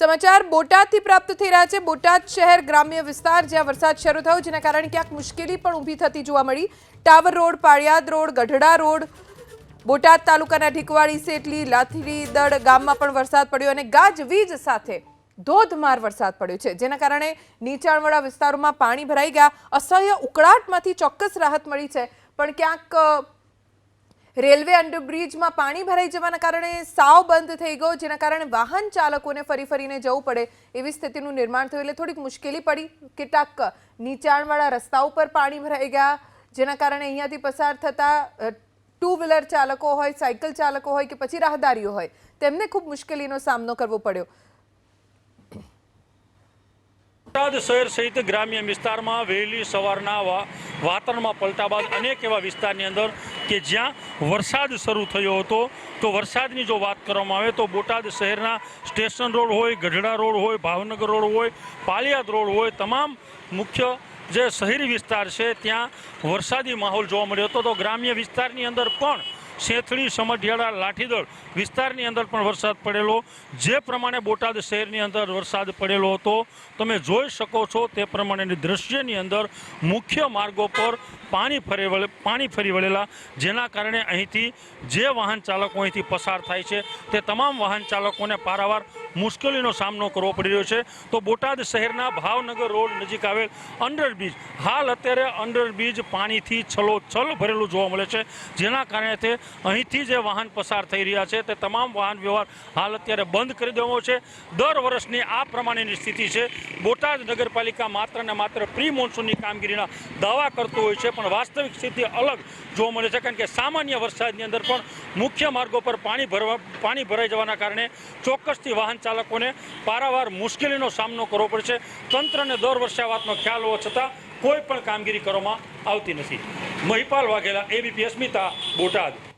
સમાચાર બોટાદથી પ્રાપ્ત થઈ રહ્યા છે. બોટાદ શહેર ગ્રામ્ય વિસ્તાર જ્યાં વરસાદ શરૂ થયો, જેના કારણે ક્યાંક મુશ્કેલી પણ ઊભી થતી જોવા મળી. Tower road, Paliyad road, Gadhada road, Botad તાલુકાના ઢીકવાડી સેટલી લાથીદળ ગામમાં પણ વરસાદ પડ્યો અને ગાજવીજ સાથે ધોધમાર વરસાદ પડ્યો છે, જેના કારણે નીચાણવાળા વિસ્તારોમાં પાણી ભરાઈ ગયા. અસહ્ય ઉકળાટમાંથી ચોક્કસ રાહત મળી છે, પણ ક્યાંક રેલવે અંડરબ્રિજમાં પાણી ભરાઈ જવાના કારણે સાવ બંધ થઈ ગયો, જેના કારણે વાહન ચાલકોને ફરી ફરીને જવું પડે એવી સ્થિતિનું નિર્માણ થયું એટલે થોડીક મુશ્કેલી પડી. કેટલાક નીચાણવાળા રસ્તા ઉપર પાણી ભરાઈ ગયા, જેના કારણે અહીંયાથી પસાર થતા ટુ વ્હીલર ચાલકો હોય, સાયકલ ચાલકો હોય કે પછી રાહદારીઓ હોય, તેમને ખૂબ મુશ્કેલીનો સામનો કરવો પડ્યો. બોટાદ શહેર સહિત ગ્રામ્ય વિસ્તારમાં વહેલી સવારના વાતાવરણમાં પલટા બાદ અનેક એવા વિસ્તારની અંદર કે જ્યાં વરસાદ શરૂ થયો હતો. તો વરસાદની જો વાત કરવામાં આવે તો બોટાદ શહેરના સ્ટેશન રોડ હોય, ગઢડા રોડ હોય, ભાવનગર રોડ હોય, પાલિયાદ રોડ હોય, તમામ મુખ્ય જે શહેરી વિસ્તાર છે, ત્યાં વરસાદી માહોલ જોવા મળ્યો હતો. તો ગ્રામ્ય વિસ્તારની અંદર પણ સેથળી સમઢિયાળા, લાઠીદળ વિસ્તારની અંદર પણ વરસાદ પડેલો. જે પ્રમાણે બોટાદ શહેરની અંદર વરસાદ પડેલો હતો, તમે જોઈ શકો છો તે પ્રમાણેની દ્રશ્યની અંદર મુખ્ય માર્ગો પર પાણી ફરી વળે, પાણી ફરી વળેલા, જેના કારણે અહીંથી જે વાહન ચાલકો અહીંથી પસાર થાય છે, તે તમામ વાહન ચાલકોને પારાવાર મુશ્કેલીનો સામનો કરવો પડી રહ્યો છે. તો બોટાદ શહેરના ભાવનગર રોડ નજીક આવેલ અંડરબ્રિજ હાલ અત્યારે અંડરબ્રિજ પાણીથી છલોછલ ભરેલું જોવા મળે છે. જેના કારણે તે અહીંથી જે વાહન પસાર થઈ રહ્યા છે, તે તમામ વાહન વ્યવહાર હાલ અત્યારે બંધ કરી દેવો છે. દર વર્ષની આ પ્રમાણેની સ્થિતિ છે. બોટાદ નગરપાલિકા માત્ર ને માત્ર પ્રી મોન્સૂનની કામગીરીના દાવા કરતું હોય છે, પણ વાસ્તવિક સ્થિતિ અલગ જોવા મળે છે, કારણ કે સામાન્ય વરસાદની અંદર પણ મુખ્ય માર્ગો પર પાણી ભરવા પાણી ભરાઈ જવાના કારણે ચોક્કસથી વાહન ચાલકોને પારાવાર મુશ્કેલીનો સામનો કરવો પડશે. તંત્રને દર વર્ષે વાતનો ખ્યાલ હોવા છતાં કોઈ પણ કામગીરી કરવામાં આવતી નથી. મહિપાલ વાઘેલા એબીપી અસ્મિતા બોટાદ.